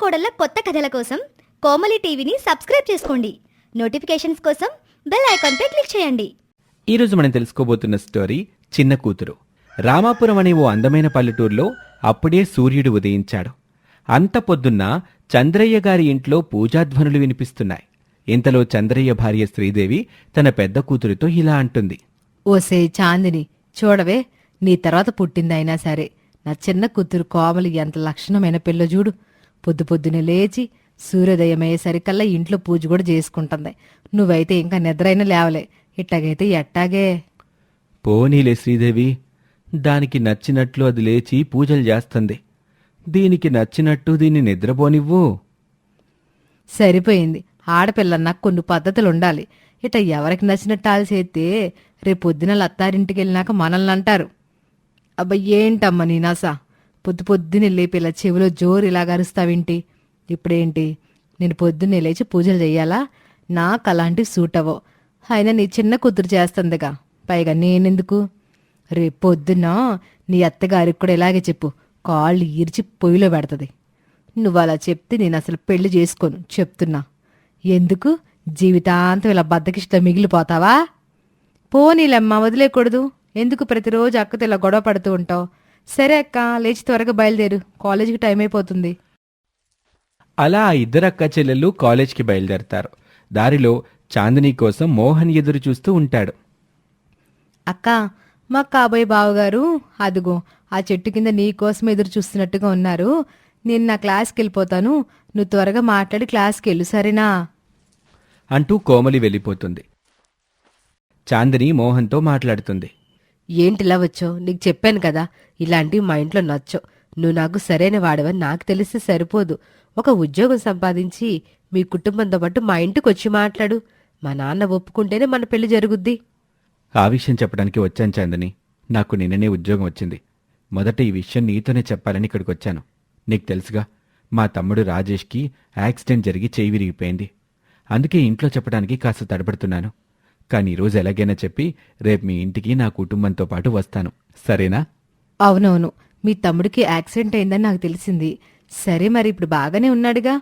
కోడళ్ళ కొత్త కథల కోసం కోమలి టీవీని సబ్స్క్రైబ్ చేసుకోండి. నోటిఫికేషన్స్ కోసం బెల్ ఐకాన్పై క్లిక్ చేయండి. ఈరోజు మనం తెలుసుకోబోతున్న స్టోరీ చిన్న కూతురు. రామాపురం అనే ఓ అందమైన పల్లెటూరులో అప్పుడే సూర్యుడు ఉదయించాడు. అంత పొద్దున్న చంద్రయ్య గారి ఇంట్లో పూజాధ్వనులు వినిపిస్తున్నాయి. ఇంతలో చంద్రయ్య భార్య శ్రీదేవి తన పెద్ద కూతురితో ఇలా అంటుంది. ఓసే చాందిని చూడవే నీ తర్వాత పుట్టిందైనా సరే నా చిన్న కూతురు కోమలి ఎంత లక్షణమైన పిల్ల చూడు. పొద్దు పొద్దునే లేచి సూర్యోదయం అయ్యేసరికల్లా ఇంట్లో పూజ కూడా చేసుకుంటుంది. నువ్వైతే ఇంకా నిద్రైనా లేవలే. ఇట్టాగైతే ఎట్టాగే? పోనీలే శ్రీదేవి. దానికి నచ్చినట్లు అది లేచి పూజలు చేస్తుంది. దీనికి నచ్చినట్టు దీన్ని నిద్రపోనివ్వు. సరిపోయింది. ఆడపిల్లన్నా కొన్ని పద్ధతులు ఉండాలి ఇట ఎవరికి నచ్చినట్టు ఆలు చేస్తే రేపు పొద్దున లత్తారింటికి వెళ్ళినాక మనల్ని అంటారు. అబ్బా ఏంటమ్మా నీ నాసా? పొద్దు పొద్దున్నే లేపి ఇలా చెవిలో జోరు ఇలా గరుస్తావేంటి ఇప్పుడేంటి? నేను పొద్దున్నే లేచి పూజలు చేయాలా నాకు అలాంటివి సూట్ అవ్వవు. అయినా నీ చిన్న కూతురు చేస్తుందిగా. పైగా నేనెందుకు? రేపు పొద్దున్న నీ అత్తగారికి కూడా ఇలాగే చెప్పు. కాళ్ళు ఈర్చి పొయ్యిలో పెడతది. నువ్వు అలా చెప్తే నేను అసలు పెళ్ళి చేసుకోను. చెప్తున్నా. ఎందుకు? జీవితాంతం ఇలా బద్దకిష్టం మిగిలిపోతావా? పోనీలమ్మా వదిలేకూడదు. ఎందుకు ప్రతిరోజు అక్కతో ఇలా గొడవ పడుతూ ఉంటావు? సరే అక్క లేచి త్వరగా బయలుదేరు. కాలేజీకి టైం అయిపోతుంది. అలా ఆ ఇద్దరు అక్క చెల్లెళ్ళు కాలేజ్కి బయలుదేరతారు. దారిలో చాందిని కోసం మోహన్ ఎదురు చూస్తూ ఉంటాడు. అక్క మా కాబోయే బావగారు అదిగో ఆ చెట్టు కింద నీ కోసం ఎదురు చూస్తున్నట్టుగా ఉన్నారు. నేను నా క్లాస్కి వెళ్ళిపోతాను. నువ్వు త్వరగా మాట్లాడి క్లాస్కి వెళ్ళు సరేనా? అంటూ కోమలి వెళ్ళిపోతుంది. చాందిని మోహన్తో మాట్లాడుతుంది. ఏంటిలా వచ్చో నీకు చెప్పాను కదా ఇలాంటివి మా ఇంట్లో నచ్చో నువ్వు నాకు సరైన వాడవని నాకు తెలిస్తే సరిపోదు. ఒక ఉద్యోగం సంపాదించి మీ కుటుంబంతో పాటు మా ఇంటికి వచ్చి మాట్లాడు. మా నాన్న ఒప్పుకుంటేనే మన పెళ్ళి జరుగుద్ది. ఆ విషయం చెప్పడానికి వచ్చాను చందని. నాకు నిన్ననే ఉద్యోగం వచ్చింది. మొదట ఈ విషయం నీతోనే చెప్పాలని ఇక్కడికి వచ్చాను. నీకు తెలుసుగా మా తమ్ముడు రాజేష్కి యాక్సిడెంట్ జరిగి చేయి విరిగిపోయింది. అందుకే ఇంట్లో చెప్పడానికి కాస్త తడబడుతున్నాను. కానీ ఈరోజు ఎలాగైనా చెప్పి రేపు మీ ఇంటికి నా కుటుంబంతో పాటు వస్తాను. సరేనా? అవునవును. మీ తమ్ముడికి యాక్సిడెంట్ అయిందని నాకు తెలిసింది. సరే మరి ఇప్పుడు బాగానే ఉన్నాడుగా.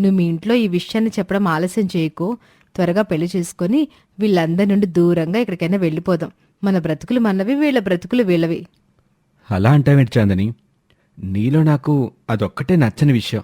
నువ్వు మీ ఇంట్లో ఈ విషయాన్ని చెప్పడం ఆలస్యం చేయకు. త్వరగా పెళ్ళి చేసుకొని వీళ్ళందరి నుండి దూరంగా ఎక్కడికైనా వెళ్ళిపోదాం. మన బ్రతుకులు మనవి వీళ్ళ బ్రతుకులు వీళ్ళవి. అలా అంటావేంటి చాందని? నీలో నాకు అదొక్కటే నచ్చని విషయం.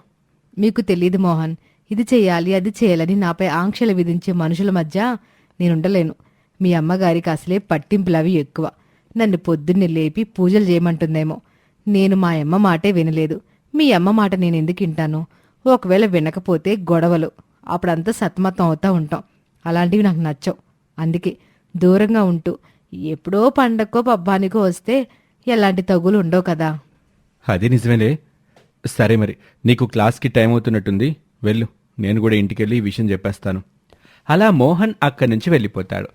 మీకు తెలియదు మోహన్. ఇది చేయాలి అది చేయాలని నాపై ఆంక్షలు విధించే మనుషుల మధ్య నేనుండలేను. మీ అమ్మగారికి అసలే పట్టింపులవి ఎక్కువ. నన్ను పొద్దున్నే లేపి పూజలు చేయమంటుందేమో. నేను మా అమ్మ మాటే వినలేదు. మీ అమ్మ మాట నేను ఎందుకు వింటాను? ఒకవేళ వినకపోతే గొడవలు. అప్పుడంతా సతమతం అవుతా ఉంటాం. అలాంటివి నాకు నచ్చవు. అందుకే దూరంగా ఉంటూ ఎప్పుడో పండక్కో పబ్బానికో వస్తే ఎలాంటి తగులు ఉండవు కదా. అది నిజమేలే. సరే మరి నీకు క్లాస్కి టైం అవుతున్నట్టుంది. వెళ్ళు. నేను కూడా ఇంటికెళ్ళి ఈ విషయం చెప్పేస్తాను. అలా మోహన్ అక్కడి నుంచి వెళ్ళిపోతాడు.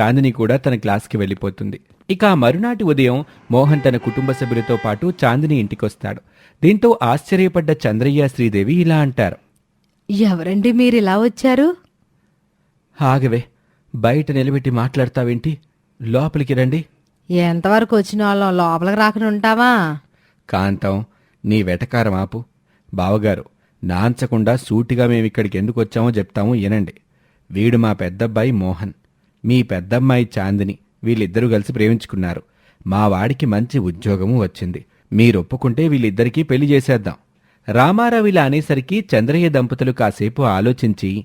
చాందిని కూడా తన క్లాస్కి వెళ్ళిపోతుంది. ఇక ఆ మరునాటి ఉదయం మోహన్ తన కుటుంబ సభ్యులతో పాటు చాందిని ఇంటికొస్తాడు. దీంతో ఆశ్చర్యపడ్డ చంద్రయ్య శ్రీదేవి ఇలా అంటారు. ఎవరండి మీరు ఇలా వచ్చారు? ఆగవే బయట నిలబెట్టి మాట్లాడతావేంటి? లోపలికి రండి. ఎంతవరకు వచ్చిన వాళ్ళం? లోపలికి రాకుండా ఉంటావా? కాంతం నీ వెటకారం ఆపు. బావగారు నాంచకుండా సూటిగా మేమిక్కడికి ఎందుకు వచ్చామో చెప్తాము వినండి. వీడు మా పెద్దబ్బాయి మోహన్. మీ పెద్దమ్మాయి చాందిని వీళ్ళిద్దరూ కలిసి ప్రేమించుకున్నారు. మా వాడికి మంచి ఉద్యోగము వచ్చింది. మీరొప్పుకుంటే వీళ్ళిద్దరికీ పెళ్ళి చేసేద్దాం. రామారావు ఇలా అనేసరికి చంద్రయ్య దంపతులు కాసేపు ఆలోచించి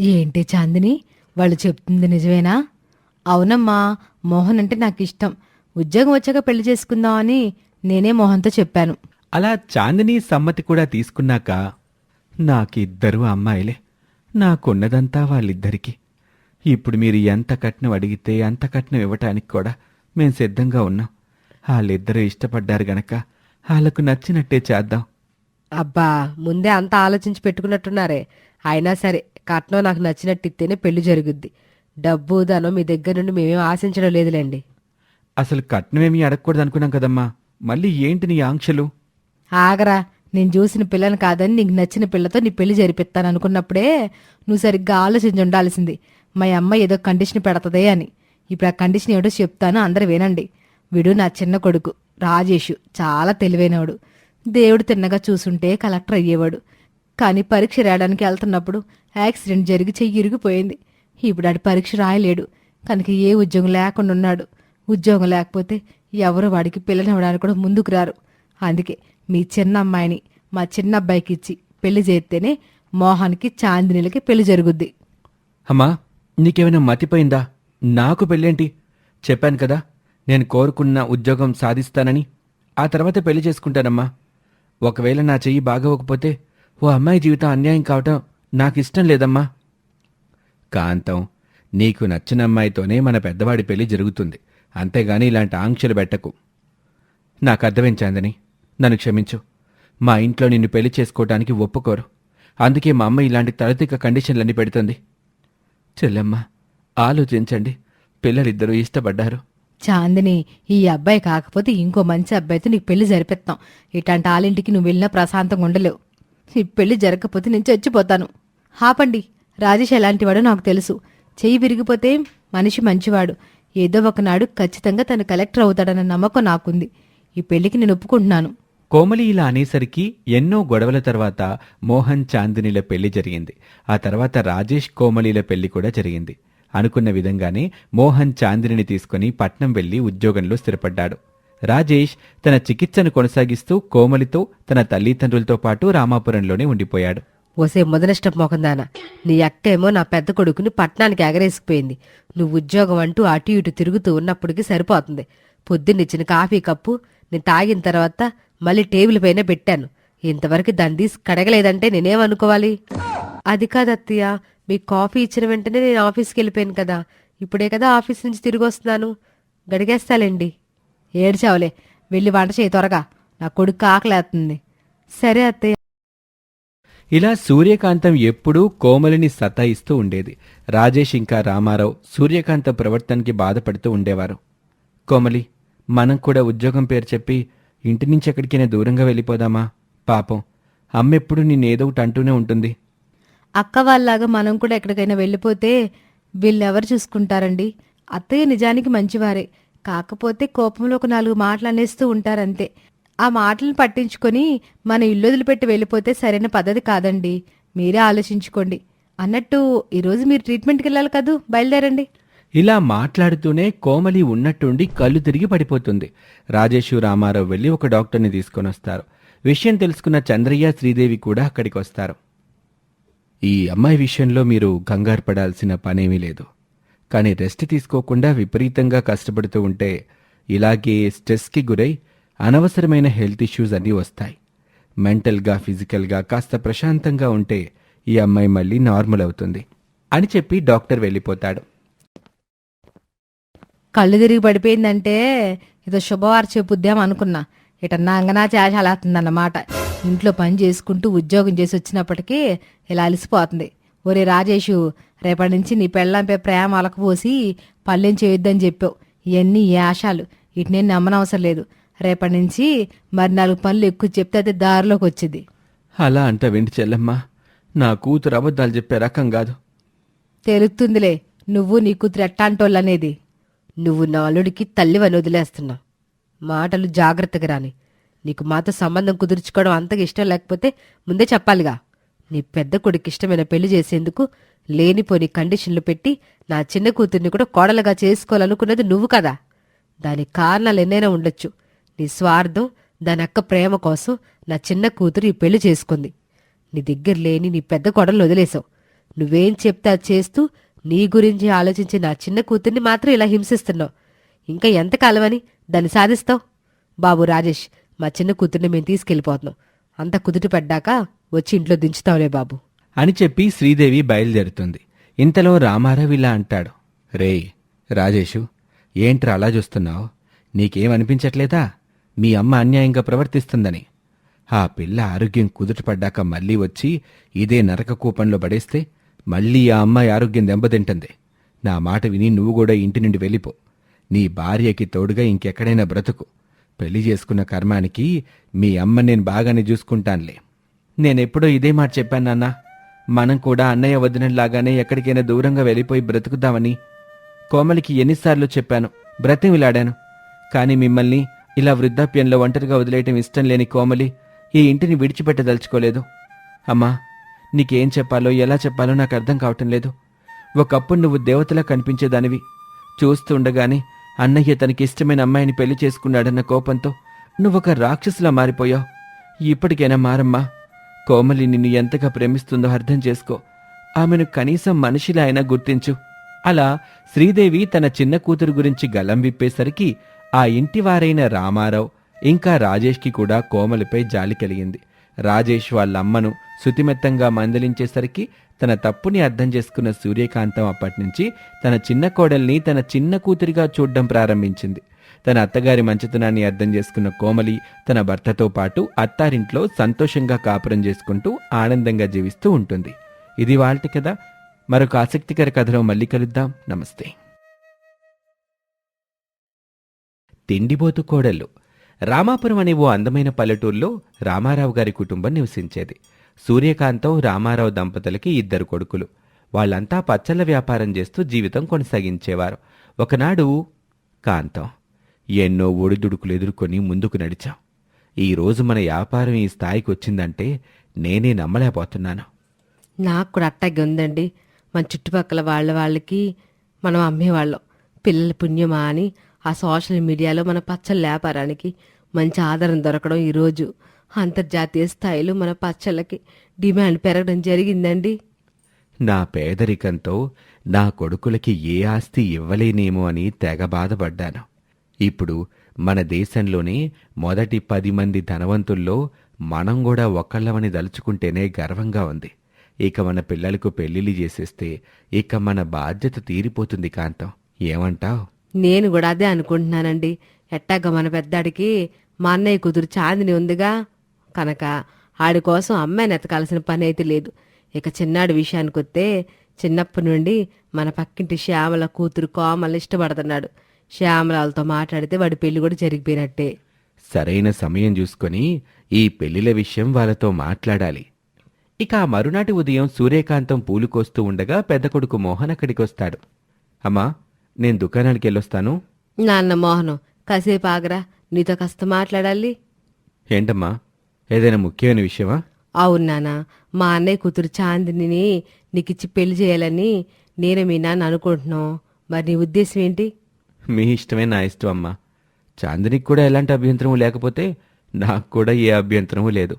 ఏంటి చాందిని? వాళ్ళు చెప్తుంది నిజమేనా? అవునమ్మా మోహన్ అంటే నాకు ఇష్టం ఉద్యోగం వచ్చాక పెళ్ళి చేసుకుందామని నేనే మోహన్తో చెప్పాను. అలా చాందిని సమ్మతి కూడా తీసుకున్నాక నాకిద్దరు అమ్మాయిలే. నాకున్నదంతా వాళ్ళిద్దరికి. ఇప్పుడు మీరు ఎంత కట్నం అడిగితే అంత కట్నం ఇవ్వటానికి కూడా మేం సిద్ధంగా ఉన్నాం. వాళ్ళిద్దరూ ఇష్టపడ్డారు గనక వాళ్ళకు నచ్చినట్టే చేద్దాం. అబ్బా ముందే అంత ఆలోచించి పెట్టుకున్నట్టున్నారే. అయినా సరే కట్నం నాకు నచ్చినట్టు ఇస్తేనే పెళ్ళి జరుగుద్ది. డబ్బు ధనం మీ దగ్గర నుండి మేమేం ఆశించడం లేదులేండి. అసలు కట్నమేమీ అడగకూడదు అనుకున్నాం కదమ్మా. మళ్ళీ ఏంటి నీ ఆంక్షలు? ఆగరా. నేను చూసిన పిల్లని కాదని నీకు నచ్చిన పిల్లతో నీ పెళ్ళి జరిపిస్తాను అనుకున్నప్పుడే నువ్వు సరిగ్గా ఆలోచించి ఉండాల్సింది. మా అమ్మ ఏదో కండిషన్ పెడతదే అని. ఇప్పుడు ఆ కండిషన్ ఏమిటో చెప్తాను అందరు వినండి. వీడు నా చిన్న కొడుకు రాజేషు చాలా తెలివైనవాడు. దేవుడు తిన్నగా చూసుంటే కలెక్టర్ అయ్యేవాడు. కానీ పరీక్ష రాయడానికి వెళ్తున్నప్పుడు యాక్సిడెంట్ జరిగి చెయ్యి ఇరిగిపోయింది. ఇప్పుడు ఆడి పరీక్ష రాయలేడు. కనుక ఏ ఉద్యోగం లేకుండా ఉన్నాడు. ఉద్యోగం లేకపోతే ఎవరు వాడికి పిల్లనివ్వడానికి కూడా ముందుకు రారు. అందుకే మీ చిన్న అమ్మాయిని మా చిన్న అబ్బాయికి ఇచ్చి పెళ్ళి చేస్తేనే మోహన్కి చాందినీలకి పెళ్ళి జరుగుద్ది. అమ్మా నీకేమైనా మతిపోయిందా? నాకు పెళ్ళేంటి? చెప్పాను కదా నేను కోరుకున్న ఉద్యోగం సాధిస్తానని. ఆ తర్వాత పెళ్ళి చేసుకుంటానమ్మా. ఒకవేళ నా చెయ్యి బాగోకపోతే ఓ అమ్మాయి జీవితం అన్యాయం కావటం నాకు ఇష్టం లేదమ్మా. కాంతం నీకు నచ్చిన అమ్మాయితోనే మన పెద్దవాడి పెళ్ళి జరుగుతుంది. అంతేగాని ఇలాంటి ఆంక్షలు పెట్టకు. నాకు అర్థమించాందని నన్ను క్షమించు. మా ఇంట్లో నిన్ను పెళ్ళి చేసుకోవటానికి ఒప్పుకోరు. అందుకే మా అమ్మ ఇలాంటి తలతిక్క కండిషన్లన్నీ పెడుతుంది. చెల్లెమ్మ ఆలోచించండి. పిల్లలిద్దరూ ఇష్టపడ్డారు. చాందిని ఈ అబ్బాయి కాకపోతే ఇంకో మంచి అబ్బాయితో నీకు పెళ్ళి జరిపిస్తాం. ఇట్లాంటి ఆలింటికి నువ్వు వెళ్ళినా ప్రశాంతంగా ఉండలేవు. ఈ పెళ్ళి జరగకపోతే నేను చచ్చిపోతాను. ఆపండి. రాజేష్ ఎలాంటివాడో నాకు తెలుసు. చెయ్యి విరిగిపోతే మనిషి మంచివాడు. ఏదో ఒకనాడు ఖచ్చితంగా తను కలెక్టర్ అవుతాడన్న నమ్మకం నాకుంది. ఈ పెళ్ళికి నేను ఒప్పుకుంటున్నాను. కోమలి ఇలా అనేసరికి ఎన్నో గొడవల తర్వాత మోహన్ చాందినిల పెళ్ళి జరిగింది. ఆ తర్వాత రాజేష్ కోమలిల పెళ్ళి కూడా జరిగింది. అనుకున్న విధంగానే మోహన్ చాందినిని తీసుకుని పట్నం వెళ్ళి ఉద్యోగంలో స్థిరపడ్డాడు. రాజేష్ తన చికిత్సను కొనసాగిస్తూ కోమలితో తన తల్లిదండ్రులతో పాటు రామాపురంలోనే ఉండిపోయాడు. ఓసే మొదనష్టం మోకందానా నీ అక్కేమో నా పెద్ద కొడుకుని పట్నానికి ఎగరేసిపోయింది. నువ్వు ఉద్యోగం అంటూ అటు ఇటు తిరుగుతూ ఉన్నప్పటికీ సరిపోతుంది. పొద్దున్నిచ్చిన కాఫీ కప్పు నేను తాగిన తర్వాత మళ్ళీ టేబుల్ పైన పెట్టాను. ఇంతవరకు దాన్ని తీసి కడగలేదంటే నేనేమనుకోవాలి? అది కాదత్తయ్య మీకు కాఫీ ఇచ్చిన వెంటనే నేను ఆఫీస్కి వెళ్ళిపోయాను కదా. ఇప్పుడే కదా ఆఫీస్ నుంచి తిరిగి వస్తున్నాను. గడిగేస్తాలేండి. ఏడ్చావులే. వెళ్ళి వంట చేయి త్వరగా. నా కొడుకు ఆకలేస్తుంది సరే అత్తయ్య. ఇలా సూర్యకాంతం ఎప్పుడూ కోమలిని సతాయిస్తూ ఉండేది. రాజేష్ ఇంకా రామారావు సూర్యకాంతం ప్రవర్తనకి బాధపడుతూ ఉండేవారు. కోమలి మనం కూడా ఉద్యోగం పేరు చెప్పి ఇంటి నుంచి ఎక్కడికైనా దూరంగా వెళ్ళిపోదామా? పాపం. అమ్మెప్పుడు నేనేదో ఒకటి అంటూనే ఉంటుంది. అక్క వాళ్ళలాగా మనం కూడా ఎక్కడికైనా వెళ్ళిపోతే వీళ్ళెవరు చూసుకుంటారండి? అత్తయ్య నిజానికి మంచివారే. కాకపోతే కోపంలో ఒక నాలుగు మాటలు అనేస్తూ ఉంటారంతే. ఆ మాటలను పట్టించుకొని మన ఇల్లు వదిలిపెట్టి వెళ్ళిపోతే సరైన పద్ధతి కాదండి. మీరే ఆలోచించుకోండి. అన్నట్టు ఈరోజు మీరు ట్రీట్మెంట్కి వెళ్ళాలి కదూ? బయలుదేరండి. ఇలా మాట్లాడుతూనే కోమలి ఉన్నట్టుండి కళ్ళు తిరిగి పడిపోతుంది. రాజేశు రామారావు వెళ్ళి ఒక డాక్టర్ని తీసుకొని వస్తారు. విషయం తెలుసుకున్న చంద్రయ్య శ్రీదేవి కూడా అక్కడికి వస్తారు. ఈ అమ్మాయి విషయంలో మీరు కంగారు పడాల్సిన పనేమీ లేదు. కానీ రెస్ట్ తీసుకోకుండా విపరీతంగా కష్టపడుతూ ఉంటే ఇలాగే స్ట్రెస్కి గురై అనవసరమైన హెల్త్ ఇష్యూస్ అన్నీ వస్తాయి. మెంటల్గా ఫిజికల్గా కాస్త ప్రశాంతంగా ఉంటే ఈ అమ్మాయి మళ్ళీ నార్మల్ అవుతుంది అని చెప్పి డాక్టర్ వెళ్ళిపోతాడు. కళ్ళు తిరిగి పడిపోయిందంటే ఏదో శుభవార్త చెప్పుద్దాం అనుకున్నా. ఇటన్నా అంగనా చేసాలేస్తుందన్నమాట ఇంట్లో పని చేసుకుంటూ ఉద్యోగం చేసి వచ్చినప్పటికీ ఇలా అలసిపోతుంది. ఒరే రాజేషు రేపటి నుంచి నీ పెళ్ళంపై ప్రేమ అలకపోసి పల్లెం చేయొద్దని చెప్పావు. ఇవన్నీ ఈ ఆశాలు. ఇటునేం నమ్మనవసరం లేదు. రేపటి నుంచి మరి నాలుగు పనులు ఎక్కువ చెప్తే అది దారిలోకి వచ్చింది. అలా అంట వెంటి చెల్లెమ్మా. నా కూతురు అబద్ధాలు చెప్పే రకం కాదు. తెలుస్తుందిలే. నువ్వు నీ కూతురు ఎట్టాంటోళ్ళనేది. నువ్వు నా అల్లుడికి తల్లివని వదిలేస్తున్నా మాటలు జాగ్రత్తగా రాని. నీకు మాతో సంబంధం కుదుర్చుకోవడం అంతగా ఇష్టం లేకపోతే ముందే చెప్పాలిగా. నీ పెద్ద కొడుకు ఇష్టమైన పెళ్ళి చేసేందుకు లేనిపోని కండిషన్లు పెట్టి నా చిన్న కూతుర్ని కూడా కోడలుగా చేసుకోవాలనుకున్నది నువ్వు కదా. దానికి కారణాలు ఎన్నైనా ఉండొచ్చు. నీ స్వార్థం దాని అక్క ప్రేమ కోసం నా చిన్న కూతురు ఈ పెళ్ళి చేసుకుంది. నీ దగ్గర లేని నీ పెద్ద కొడలు వదిలేశావు. నువ్వేం చెప్తే అది చేస్తూ నీ గురించి ఆలోచించి నా చిన్న కూతుర్ని మాత్రం ఇలా హింసిస్తున్నావు. ఇంకా ఎంతకాలమని దాన్ని సాధిస్తావు. బాబు రాజేష్ మా చిన్న కూతుర్ని మేము తీసుకెళ్ళిపోతున్నాం. అంత కుదుట పడ్డాక వచ్చి ఇంట్లో దించుతావులే బాబు. అని చెప్పి శ్రీదేవి బయలుదేరుతుంది. ఇంతలో రామారావు ఇలా అంటాడు. రేయ్ రాజేషు ఏంట్రా అలా చూస్తున్నావు? నీకేమనిపించట్లేదా? మీ అమ్మ అన్యాయంగా ప్రవర్తిస్తుందని. ఆ పిల్ల ఆరోగ్యం కుదుటపడ్డాక మళ్ళీ వచ్చి ఇదే నరక కూపంలో పడేస్తే మళ్ళీ ఆ అమ్మాయి ఆరోగ్యం దెబ్బతింటుంది. నా మాట విని నువ్వు కూడా ఇంటి నుండి వెళ్ళిపో. నీ భార్యకి తోడుగా ఇంకెక్కడైనా బ్రతుకు. పెళ్ళి చేసుకున్న కర్మానికి మీ అమ్మ నేను బాగానే చూసుకుంటానులే. నేనెప్పుడో ఇదే మాట చెప్పాను నాన్న. మనం కూడా అన్నయ్య వదినలాగానే ఎక్కడికైనా దూరంగా వెళ్ళిపోయి బ్రతుకుదామని. కోమలికి ఎన్నిసార్లు చెప్పాను. బ్రతిమిలాడాను. కానీ మిమ్మల్ని ఇలా వృద్ధాప్యంలో ఒంటరిగా వదిలేయటం ఇష్టం లేని కోమలి ఈ ఇంటిని విడిచిపెట్టదలుచుకోలేదు. అమ్మా నీకేం చెప్పాలో ఎలా చెప్పాలో నాకు అర్థం కావటం లేదు. ఒకప్పుడు నువ్వు దేవతలా కనిపించేదానివి. చూస్తుండగానే అన్నయ్య తనకి ఇష్టమైన అమ్మాయిని పెళ్ళి చేసుకున్నాడన్న కోపంతో నువ్వొక రాక్షసులా మారిపోయావు. ఇప్పటికైనా మారమ్మా. కోమలి నిన్ను ఎంతగా ప్రేమిస్తుందో అర్థం చేసుకో. ఆమెను కనీసం మనిషిలా అయినా గుర్తించు. అలా శ్రీదేవి తన చిన్న కూతురు గురించి గలం విప్పేసరికి ఆ ఇంటివారైన రామారావు ఇంకా రాజేష్కి కూడా కోమలిపై జాలి కలిగింది. రాజేష్ వాళ్ళ అమ్మను శుతిమెత్తంగా మందలించేసరికి తన తప్పుని అర్థం చేసుకున్న సూర్యకాంతం అప్పటినుంచి తన చిన్న కోడల్ని తన చిన్న కూతురిగా చూడ్డం ప్రారంభించింది. తన అత్తగారి మంచితనాన్ని అర్థం చేసుకున్న కోమలి తన భర్తతో పాటు అత్తారింట్లో సంతోషంగా కాపురం చేసుకుంటూ ఆనందంగా జీవిస్తూ ఉంటుంది. ఇది వాళ్ళ కదా. మరొక ఆసక్తికర కథలో మళ్ళీ కలుద్దాం. నమస్తే. తిండిబోతు కోడళ్ళు. రామాపురం అనే ఓ అందమైన పల్లెటూరులో రామారావు గారి కుటుంబం నివసించేది. సూర్యకాంతం రామారావు దంపతులకి ఇద్దరు కొడుకులు. వాళ్ళంతా పచ్చళ్ళ వ్యాపారం చేస్తూ జీవితం కొనసాగించేవారు. ఒకనాడు కాంతం ఎన్నో ఒడిదుడుకులు ఎదుర్కొని ముందుకు నడిచాం. ఈరోజు మన వ్యాపారం ఈ స్థాయికి వచ్చిందంటే నేనే నమ్మలేకపోతున్నాను. నాకు కూడా అట్టాగే ఉందండి. మన చుట్టుపక్కల వాళ్ళ వాళ్ళకి మనం అమ్మేవాళ్ళం. పిల్లల పుణ్యమా అని ఆ సోషల్ మీడియాలో మన పచ్చళ్ళ వ్యాపారానికి మంచి ఆదరణ దొరకడం ఈరోజు. అంతర్జాతీయ స్థాయిలో మన పచ్చళ్ళకి డిమాండ్ పెరగడం జరిగిందండి. నా పేదరికంతో నా కొడుకులకి ఏ ఆస్తి ఇవ్వలేనేమో అని తెగ బాధపడ్డాను. ఇప్పుడు మన దేశంలోనే మొదటి పది మంది ధనవంతుల్లో మనం కూడా ఒకళ్ళమని దలుచుకుంటేనే గర్వంగా ఉంది. ఇక మన పిల్లలకు పెళ్ళిళ్ళు చేసేస్తే ఇక మన బాధ్యత తీరిపోతుంది కాంతం. ఏమంటావ్? నేను కూడా అదే అనుకుంటున్నానండి. ఎట్టాగా మన పెద్దాడికి మా అన్నయ్య కూతురు చాందిని ఉందిగా. కనుక ఆడి కోసం అమ్మాయిని ఎతకాల్సిన పని అయితే లేదు. ఇక చిన్నాడి విషయానికి వస్తే చిన్నప్పటి నుండి మన పక్కింటి శ్యామల కూతురు కోమలు ఇష్టపడుతున్నాడు. శ్యామలతో మాట్లాడితే వాడి పెళ్ళి కూడా జరిగిపోయినట్టే. సరైన సమయం చూసుకొని ఈ పెళ్ళిల విషయం వాళ్ళతో మాట్లాడాలి. ఇక ఆ మరునాటి ఉదయం సూర్యకాంతం పూలు కోస్తూ ఉండగా పెద్ద కొడుకు మోహన్ అక్కడికొస్తాడు అమ్మా నేను దుకాణానికి వెళ్ళొస్తాను? నాన్న మోహనం కాసేపు ఆగరా. నీతో కాస్త మాట్లాడాలి. ఏంటమ్మా? ఏదైనా ముఖ్యమైన విషయమా? అవును నాన్న మా అన్నయ్య కూతురు చాందిని నీకిచ్చి పెళ్ళి చేయాలని నేను మీ నాన్న అనుకుంటున్నాం. మరి నీ ఉద్దేశం ఏంటి? మీ ఇష్టమే నా ఇష్టం అమ్మా. చాందినికి కూడా ఎలాంటి అభ్యంతరము లేకపోతే నాకు కూడా ఏ అభ్యంతరము లేదు.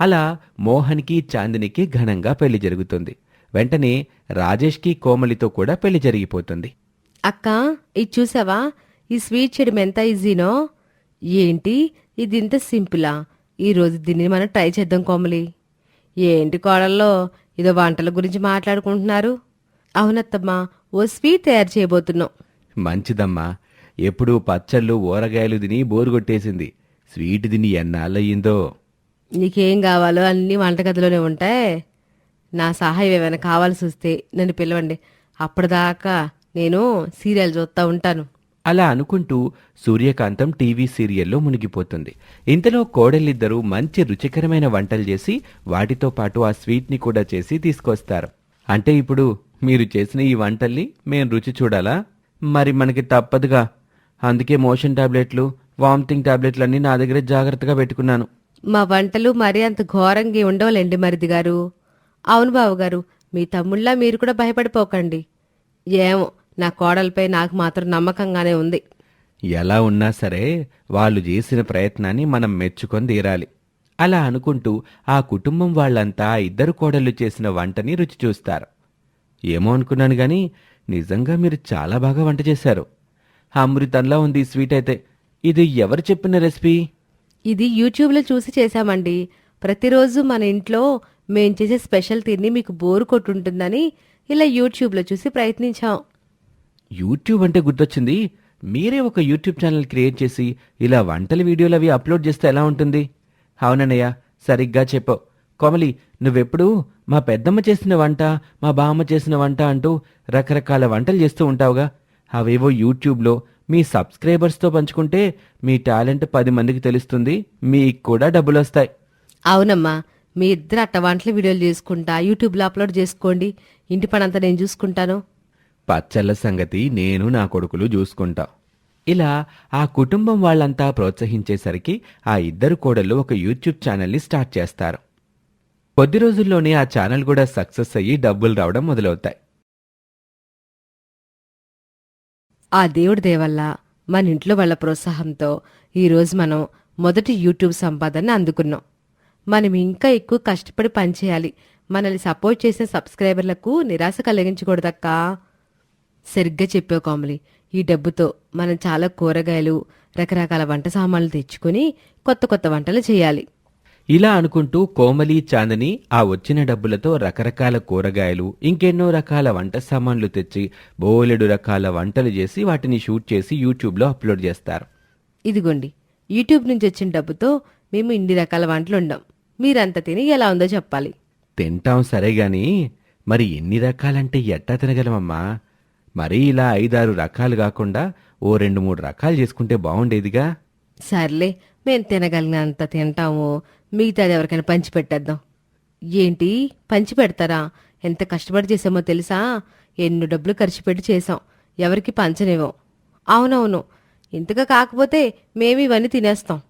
అలా మోహన్కి చాందినికి ఘనంగా పెళ్ళి జరుగుతుంది. వెంటనే రాజేష్కి కోమలితో కూడా పెళ్ళి జరిగిపోతుంది. అక్క ఇది చూసావా? ఈ స్వీట్ చేయడం ఎంత ఈజీనో? ఏంటి? ఇది ఇంత సింపులా? ఈ రోజు దీన్ని మనం ట్రై చేద్దాం కోమలి. ఏంటి కోడల్లో? ఇదో వంటల గురించి మాట్లాడుకుంటున్నారు. అవునత్తమ్మా ఓ స్వీట్ తయారు చేయబోతున్నాం. మంచిదమ్మా. ఎప్పుడూ పచ్చళ్ళు ఊరగాయలు తిని బోరు కొట్టేసింది. స్వీట్ తిని ఎన్నాళ్ళయ్యిందో నీకేం కావాలో అన్ని వంటగదిలోనే ఉంటాయి. నా సహాయం ఏమైనా కావాల్సి వస్తే నన్ను పిలవండి. అప్పటిదాకా నేను సీరియల్ చూస్తా ఉంటాను. అలా అనుకుంటూ సూర్యకాంతం టీవీ సీరియల్లో మునిగిపోతుంది. ఇంతలో కోడలిద్దరూ మంచి రుచికరమైన వంటలు చేసి వాటితో పాటు ఆ స్వీట్ని కూడా చేసి తీసుకొస్తారు. అంటే ఇప్పుడు మీరు చేసిన ఈ వంటల్ని మేము రుచి చూడాలా? మరి మనకి తప్పదుగా. అందుకే మోషన్ టాబ్లెట్లు వామిటింగ్ టాబ్లెట్లన్నీ నా దగ్గర జాగ్రత్తగా పెట్టుకున్నాను. మా వంటలు మరీ అంత ఘోరంగా ఉండవులేండి మరిది గారు అవును బావగారు మీ తమ్ముళ్ళ మీరు కూడా భయపడిపోకండి. ఏమో నా కోడలపై నాకు మాత్రం నమ్మకంగానే ఉంది. ఎలా ఉన్నా సరే వాళ్ళు చేసిన ప్రయత్నాన్ని మనం మెచ్చుకొని తీరాలి. అలా అనుకుంటూ ఆ కుటుంబం వాళ్ళంతా ఇద్దరు కోడళ్ళు చేసిన వంటని రుచి చూస్తారు. ఏమో అనుకున్నాను గాని నిజంగా మీరు చాలా బాగా వంట చేశారు. అమృతంలా ఉంది ఈ స్వీట్ అయితే. ఇది ఎవరు చెప్పిన రెసిపీ? ఇది యూట్యూబ్లో చూసి చేశామండి. ప్రతిరోజు మన ఇంట్లో మేం చేసే స్పెషల్ తిని మీకు బోరు కొట్టుంటుందని ఇలా యూట్యూబ్లో చూసి ప్రయత్నించాం. యూట్యూబ్ అంటే గుర్తొచ్చింది. మీరే ఒక యూట్యూబ్ ఛానల్ క్రియేట్ చేసి ఇలా వంటల వీడియోలు అవి అప్లోడ్ చేస్తే ఎలా ఉంటుంది? అవునన్నయ్య సరిగ్గా చెప్పావు కోమలి నువ్వెప్పుడు మా పెద్దమ్మ చేసిన వంట మా బామ్మ చేసిన వంట అంటూ రకరకాల వంటలు చేస్తూ ఉంటావుగా. అవేవో యూట్యూబ్లో మీ సబ్స్క్రైబర్స్తో పంచుకుంటే మీ టాలెంట్ పది మందికి తెలుస్తుంది. మీకు కూడా డబ్బులు వస్తాయి అవునమ్మా మీ ఇద్దరు అట్ట వంటల వీడియోలు చేసుకుంటా యూట్యూబ్లో అప్లోడ్ చేసుకోండి. ఇంటి పనంతా నేను చూసుకుంటాను. పచ్చళ్ళ సంగతి నేను నా కొడుకులు చూసుకుంటా. ఇలా ఆ కుటుంబం వాళ్ళంతా ప్రోత్సహించేసరికి ఆ ఇద్దరు కోడళ్ళు ఒక యూట్యూబ్ ఛానల్ని స్టార్ట్ చేస్తారు. కొద్ది రోజుల్లోనే ఆ ఛానల్ కూడా సక్సెస్ అయ్యి డబ్బులు రావడం మొదలవుతాయి. ఆ దేవుడి దేవల్ల మన ఇంట్లో వాళ్ళ ప్రోత్సాహంతో ఈరోజు మనం మొదటి యూట్యూబ్ సంపాదన అందుకున్నాం. మనం ఇంకా ఎక్కువ కష్టపడి పనిచేయాలి. మనల్ని సపోర్ట్ చేసిన సబ్స్క్రైబర్లకు నిరాశ కలిగించకూడదక్కా. సరిగ్గా చెప్పావు కోమలి. ఈ డబ్బుతో మనం చాలా కూరగాయలు రకరకాల వంట సామాన్లు తెచ్చుకొని కొత్త కొత్త వంటలు చేయాలి. ఇలా అనుకుంటూ కోమలి చాందని ఆ వచ్చిన డబ్బులతో రకరకాల కూరగాయలు ఇంకెన్నో రకాల వంట సామాన్లు తెచ్చి బోలెడు రకాల వంటలు చేసి వాటిని షూట్ చేసి యూట్యూబ్లో అప్లోడ్ చేస్తారు. ఇదిగోండి. యూట్యూబ్ నుంచి వచ్చిన డబ్బుతో మేము ఇన్ని రకాల వంటలు ఉండం మీరంతా తిని ఎలా ఉందో చెప్పాలి. తింటాం సరే గాని మరి ఎన్ని రకాలంటే ఎట్టా తినగలమమ్మా? మరీ ఇలా ఐదారు రకాలు కాకుండా ఓ రెండు మూడు రకాలు చేసుకుంటే బాగుండేదిగా. సర్లే మేం తినగలిగినంత తింటాము. మిగతాది ఎవరికైనా పంచి పెట్టేద్దాం. ఏంటి? పంచి పెడతారా? ఎంత కష్టపడి చేసామో తెలుసా? ఎన్నో డబ్బులు ఖర్చు పెట్టి చేసాం ఎవరికి పంచనివ్వం. అవునవును. ఇంతగా కాకపోతే మేము ఇవన్నీ తినేస్తాం.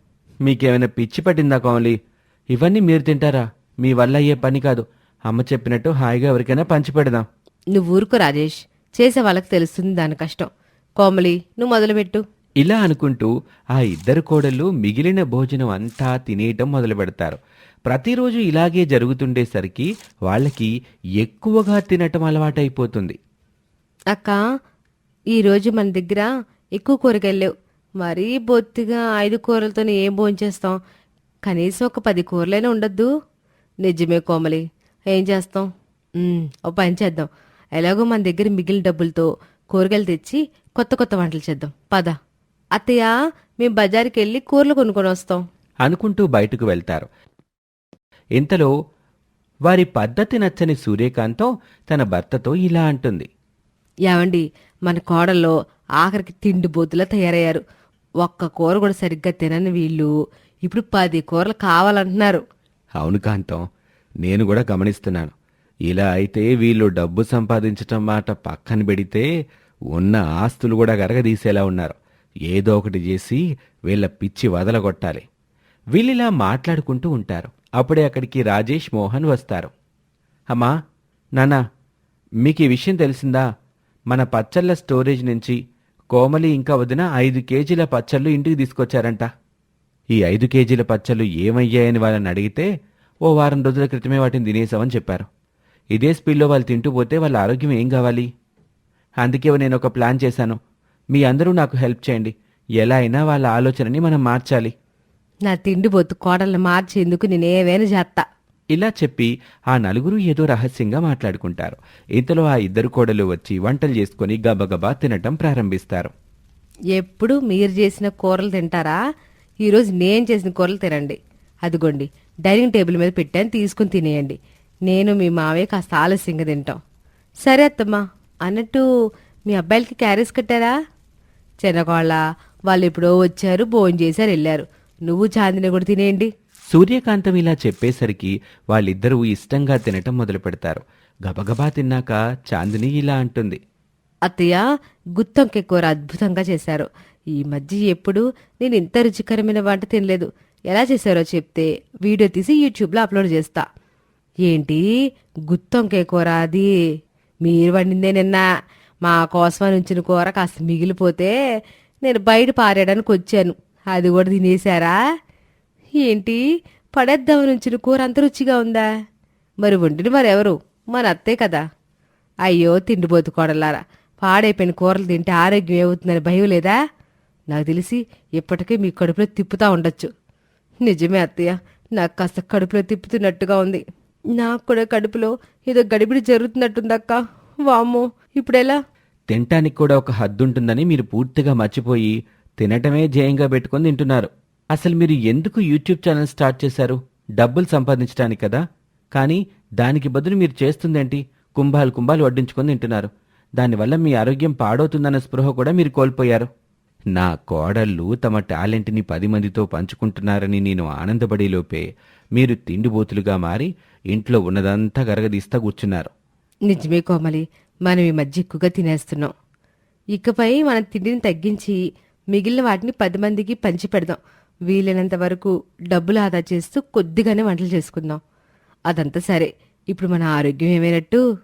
మీకేమైనా పిచ్చి పట్టిందా కోమలి? ఇవన్నీ మీరు తింటారా? మీ వల్ల అయ్యే పని కాదు. అమ్మ చెప్పినట్టు హాయిగా ఎవరికైనా పంచి పెడదాం. నువ్వు ఊరుకో రాజేష్. చేసే వాళ్ళకి తెలుస్తుంది దాని కష్టం. కోమలి నువ్వు మొదలుపెట్టు. ఇలా అనుకుంటూ ఆ ఇద్దరు కోడళ్ళు మిగిలిన భోజనం అంతా తినేయటం మొదలు పెడతారు ప్రతిరోజు ఇలాగే జరుగుతుండేసరికి వాళ్ళకి ఎక్కువగా తినటం అలవాటైపోతుంది. అక్క ఈరోజు మన దగ్గర ఎక్కువ కూరగాయలు లేవు. మరీ బొత్తిగా ఐదు కూరలతో ఏం భోంచేస్తాం? కనీసం ఒక పది కూరలైనా ఉండొద్దు. నిజమే కోమలి ఏం చేస్తాం? ఉమ్, ఓ పని చేద్దాం. ఎలాగో మన దగ్గర మిగిలిన డబ్బులతో కూరగాయలు తెచ్చి కొత్త కొత్త వంటలు చేద్దాం. పద. అత్తయ్య మేము బజార్కి వెళ్ళి కూరలు కొనుక్కొని వస్తాం. అనుకుంటూ బయటకు వెళ్తారు. ఇంతలో వారి పద్ధతి నచ్చని సూర్యకాంతం తన భర్తతో ఇలా అంటుంది. ఏమండి మన కోడల్లో ఆఖరికి తిండి బోతులా తయారయ్యారు. ఒక్క కూర కూడా సరిగ్గా తినని వీళ్ళు ఇప్పుడు పది కూరలు కావాలంటున్నారు. అవును కాంతం నేను కూడా గమనిస్తున్నాను. ఇలా అయితే వీళ్ళు డబ్బు సంపాదించటం మాట పక్కన పెడితే ఉన్న ఆస్తులు కూడా గరగదీసేలా ఉన్నారు. ఏదో ఒకటి చేసి వీళ్ళ పిచ్చి వదలగొట్టాలి. వీళ్ళిలా మాట్లాడుకుంటూ ఉంటారు. అప్పుడే అక్కడికి రాజేష్ మోహన్ వస్తారు. అమ్మా నాన్నా మీకు ఈ విషయం తెలిసిందా? మన పచ్చళ్ళ స్టోరేజ్ నుంచి కోమలి ఇంకా వదిన ఐదు కేజీల పచ్చళ్ళు ఇంటికి తీసుకొచ్చారంట. ఈ ఐదు కేజీల పచ్చళ్ళు ఏమయ్యాయని వాళ్ళని అడిగితే ఓ వారం రోజుల క్రితమే వాటిని తినేసామని చెప్పారు. ఇదే స్పీడ్లో వాళ్ళు తింటూ పోతే వాళ్ళ ఆరోగ్యం ఏం కావాలి? అందుకే నేను ఒక ప్లాన్ చేశాను. మీ అందరూ నాకు హెల్ప్ చేయండి. ఎలా అయినా వాళ్ళ ఆలోచనని మనం మార్చాలి. నా తిండి బొత్తు కోడల్ని మార్చేందుకు నేనేమైనా చేత్తా. ఇలా చెప్పి ఆ నలుగురు ఏదో రహస్యంగా మాట్లాడుకుంటారు. ఇంతలో ఆ ఇద్దరు కోడలు వచ్చి వంటలు చేసుకుని గబగబా తినటం ప్రారంభిస్తారు. ఎప్పుడు మీరు చేసిన కూరలు తింటారా? ఈరోజు నేను చేసిన కూరలు తినండి. అదిగోండి డైనింగ్ టేబుల్ మీద పెట్టాను తీసుకుని తినేయండి. నేను మీ మావయ్య కాస్త ఆలస్యంగా తింటాం. సరే అత్తమ్మా అన్నట్టు మీ అబ్బాయిలకి క్యారేజ్ కట్టారా? చిన్నకోళ్ళ వాళ్ళు ఎప్పుడో వచ్చారు భోజనం చేశారు వెళ్ళారు. నువ్వు చాందిని కూడా తినేయండి. సూర్యకాంతం ఇలా చెప్పేసరికి వాళ్ళిద్దరూ ఇష్టంగా తినటం మొదలు పెడతారు. గబగబా తిన్నాక చాందిని ఇలా అంటుంది. అత్తయ్య గుత్తొంకాయ కూర అద్భుతంగా చేశారు. ఈ మధ్య ఎప్పుడు నేను ఇంత రుచికరమైన వంట తినలేదు. ఎలా చేశారో చెప్తే వీడియో తీసి యూట్యూబ్లో అప్లోడ్ చేస్తా. ఏంటి? గుత్తొంకాయ కూర అది? మీరు వండిందే నిన్న. మా కోసం ఉంచిన కూర కాస్త మిగిలిపోతే నేను బయట పారేయడానికి వచ్చాను. అది కూడా తినేశారా? ఏంటి? పడేద్దామని ఉంచిన కూర అంత రుచిగా ఉందా? మరి వండిన మరెవరు? మన అత్తే కదా. అయ్యో తిండిపోతు కోడలారా. పాడైపోయిన కూరలు తింటే ఆరోగ్యం ఏమవుతుందని భయం లేదా? నాకు తెలిసి ఇప్పటికే మీ కడుపులో తిప్పుతా ఉండొచ్చు. నిజమే అత్తయ్య. నాకు కాస్త కడుపులో తిప్పుతున్నట్టుగా ఉంది. నాకు కూడా కడుపులో ఏదో గడిబిడి జరుగుతున్నట్టుందక్క. వామ్మో ఇప్పుడెలా? తినటానికి కూడా ఒక హద్దుంటుందని మీరు పూర్తిగా మర్చిపోయి తినటమే జయంగా పెట్టుకొని తింటున్నారు. అసలు మీరు ఎందుకు యూట్యూబ్ ఛానల్ స్టార్ట్ చేశారు? డబ్బులు సంపాదించడానికి కదా? కానీ దానికి బదులు మీరు చేస్తుందేంటి? కుంభాలు కుంభాలు వడ్డించుకొని తింటున్నారు. దానివల్ల మీ ఆరోగ్యం పాడవుతుందన్న స్పృహ కూడా మీరు కోల్పోయారు. నా కోడళ్ళు తమ టాలెంట్ని పది మందితో పంచుకుంటున్నారని నేను ఆనందపడేలోపే మీరు తిండిబోతులుగా మారి ఇంట్లో ఉన్నదంతా గరగదీస్తా కూర్చున్నారు. నిజమే కోమలి మనం ఈ మధ్య ఎక్కువగా తినేస్తున్నాం. ఇకపై మన తిండిని తగ్గించి మిగిలిన వాటిని పది మందికి పంచి పెడదాం. వీలైనంత వరకు డబ్బులు ఆదా చేస్తూ కొద్దిగానే వంటలు చేసుకుందాం. అదంతా సరే ఇప్పుడు మన ఆరోగ్యం ఏమైనట్టు?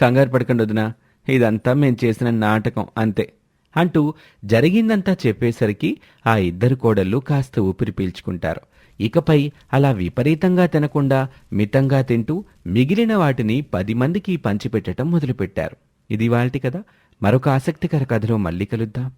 కంగారు పడకండి వదినా ఇదంతా మేం చేసిన నాటకం అంతే. అంటూ జరిగిందంతా చెప్పేసరికి ఆ ఇద్దరు కోడళ్ళు కాస్త ఊపిరి పీల్చుకుంటారు. ఇకపై అలా విపరీతంగా తినకుండా మితంగా తింటూ మిగిలిన వాటిని పది మందికి పంచిపెట్టడం మొదలుపెట్టారు. ఇది వాళ్ళటి కదా మరొక ఆసక్తికర కథలో మళ్ళీ కలుద్దాం.